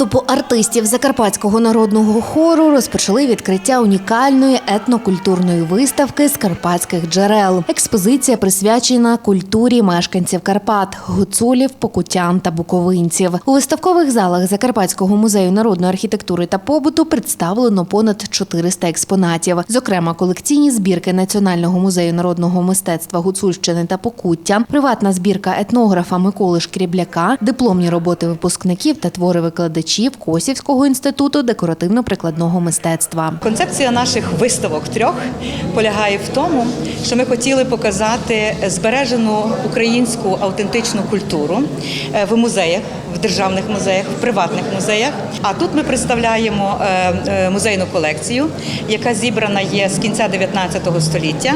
Групу артистів Закарпатського народного хору розпочали відкриття унікальної етнокультурної виставки з карпатських джерел. Експозиція присвячена культурі мешканців Карпат, гуцулів, покутян та буковинців. У виставкових залах Закарпатського музею народної архітектури та побуту представлено понад 400 експонатів. Зокрема, колекційні збірки Національного музею народного мистецтва Гуцульщини та Покуття, приватна збірка етнографа Миколи Шкрібляка, дипломні роботи випускників та твори викладачів Косівського інституту декоративно-прикладного мистецтва. Концепція наших виставок трьох полягає в тому, що ми хотіли показати збережену українську автентичну культуру е, в музеях, в державних музеях, в приватних музеях. А тут ми представляємо е, е, музейну колекцію, яка зібрана є з кінця 19 століття.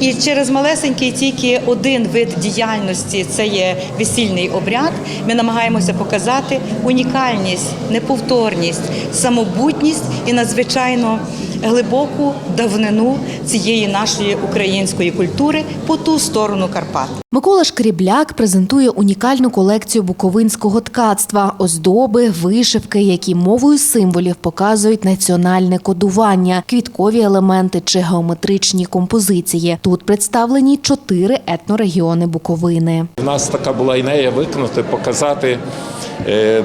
І через малесенький тільки один вид діяльності це є весільний обряд. Ми намагаємося показати унікальність, неповторність, самобутність і надзвичайно глибоку давнину цієї нашої української культури по ту сторону Карпат. Микола Шкрібляк презентує унікальну колекцію буковинського ткацтва, оздоби, вишивки, які мовою символів показують національне кодування, квіткові елементи чи геометричні композиції. Тут представлені чотири етнорегіони Буковини. У нас така була ідея виконати, показати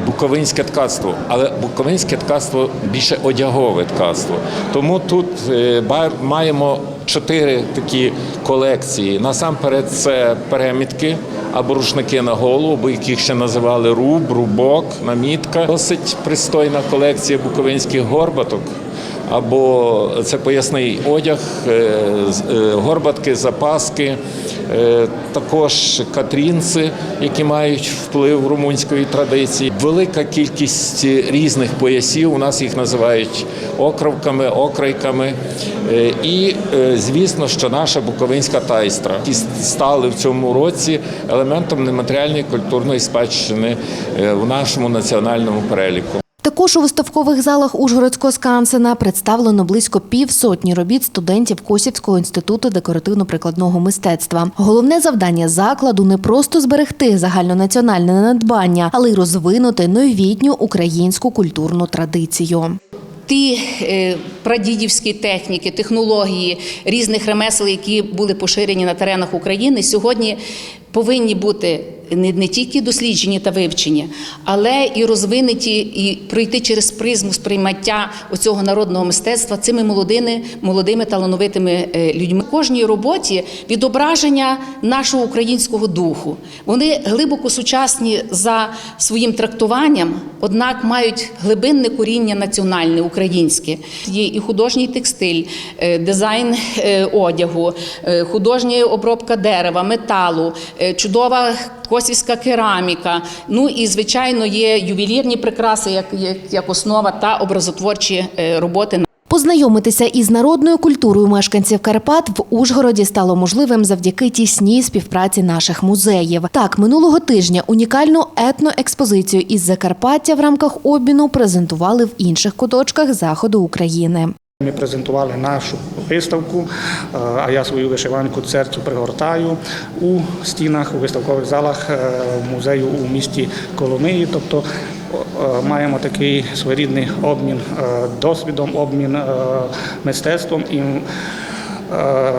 буковинське ткацтво, але буковинське ткацтво більше одягове ткацтво. Тому тут е, маємо чотири такі колекції. Насамперед, це перемітки або рушники на голову, або яких ще називали руб, рубок, намітка. Досить пристойна колекція буковинських горбаток. Або це поясний одяг, е, е, горбатки, запаски, е, також катрінці, які мають вплив румунської традиції. Велика кількість різних поясів. У нас їх називають окровками, окрайками. І звісно, що наша буковинська тайстра, які стали в цьому році елементом нематеріальної культурної спадщини в нашому національному переліку. Також у виставкових залах Ужгородського скансена представлено близько півсотні робіт студентів Косівського інституту декоративно-прикладного мистецтва. Головне завдання закладу не просто зберегти загальнонаціональне надбання, але й розвинути новітню українську культурну традицію. Ті е, прадідівські техніки, технології різних ремесел, які були поширені на теренах України, сьогодні повинні бути не, не тільки досліджені та вивчені, але і розвинуті, і пройти через призму сприймаття оцього народного мистецтва цими молодими, молодими талановитими е, людьми. В кожній роботі відображення нашого українського духу. Вони глибоко сучасні за своїм трактуванням, однак мають глибинне коріння національне українське. Є і художній текстиль, е, дизайн е, одягу, е, художня обробка дерева, металу, чудова косівська кераміка. Ну і звичайно є ювелірні прикраси, як, як, як основа та образотворчі роботи. Познайомитися із народною культурою мешканців Карпат в Ужгороді стало можливим завдяки тісній співпраці наших музеїв. Так, минулого тижня унікальну етноекспозицію із Закарпаття в рамках обміну презентували в інших куточках заходу України. Ми презентували нашу виставку, е, а я свою вишиванку церцю пригортаю у стінах, у виставкових залах е, музею у місті Коломиї. Тобто маємо такий своєрідний обмін е, досвідом, обмін е, мистецтвом і е,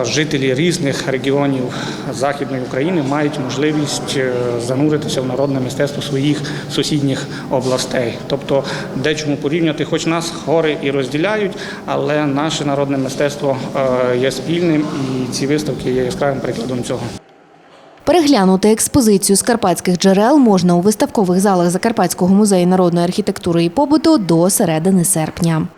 жителі різних регіонів Західної України мають можливість е, зануритися в народне мистецтво своїх сусідніх областей. Тобто, дечому порівняти, хоч нас гори і розділяють, але наше народне мистецтво е, є спільним, і ці виставки є яскравим прикладом цього. Переглянути експозицію з карпатських джерел можна у виставкових залах Закарпатського музею народної архітектури і побуту до середини серпня.